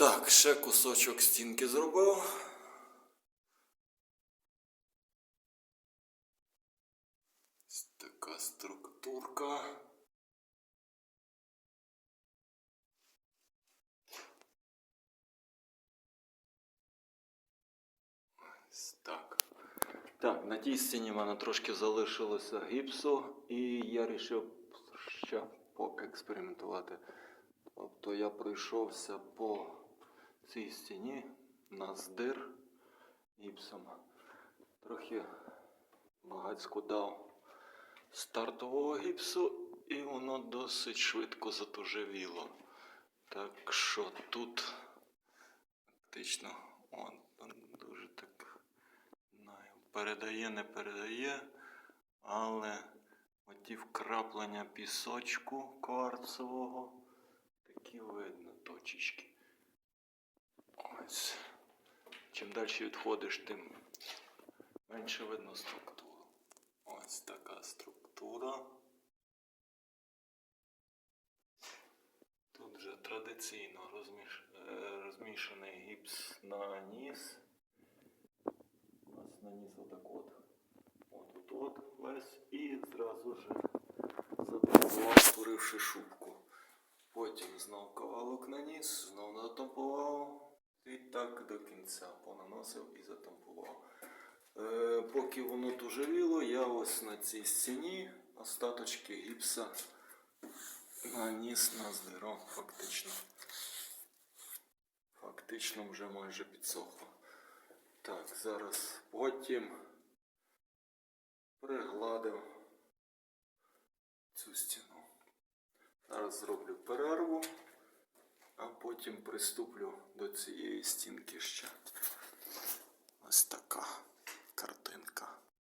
Так, ще кусочок стінки зробив. Ось така структурка. Ось так. Так, на тій стіні в мене трошки залишилося гіпсу, і я вирішив ще поекспериментувати. Тобто я пройшовся по цій стіні на здир гіпсом. Трохи багацько дав стартового гіпсу, і воно досить швидко затужевіло. Так що тут фактично он, дуже так знаю, передає, не передає, але оті вкраплення пісочку кварцевого такі видно точечки. Ось. Чим далі відходиш, тим менше видно структуру. Ось така структура. Тут вже традиційно розміш... розмішаний гіпс на ніс. Ось на ніс отак от. От от весь і зразу ж затампував, створивши шубку. Потім знов кавалок наніс, знов натампував. Кінця понаносив і затампував. Е, поки воно тужевіло, я ось на цій стіні остаточки гіпса наніс на здиро фактично. Фактично вже майже підсохло. Так, зараз потім пригладив цю стіну. Зараз зроблю перерву, потім приступлю до цієї стінки ще.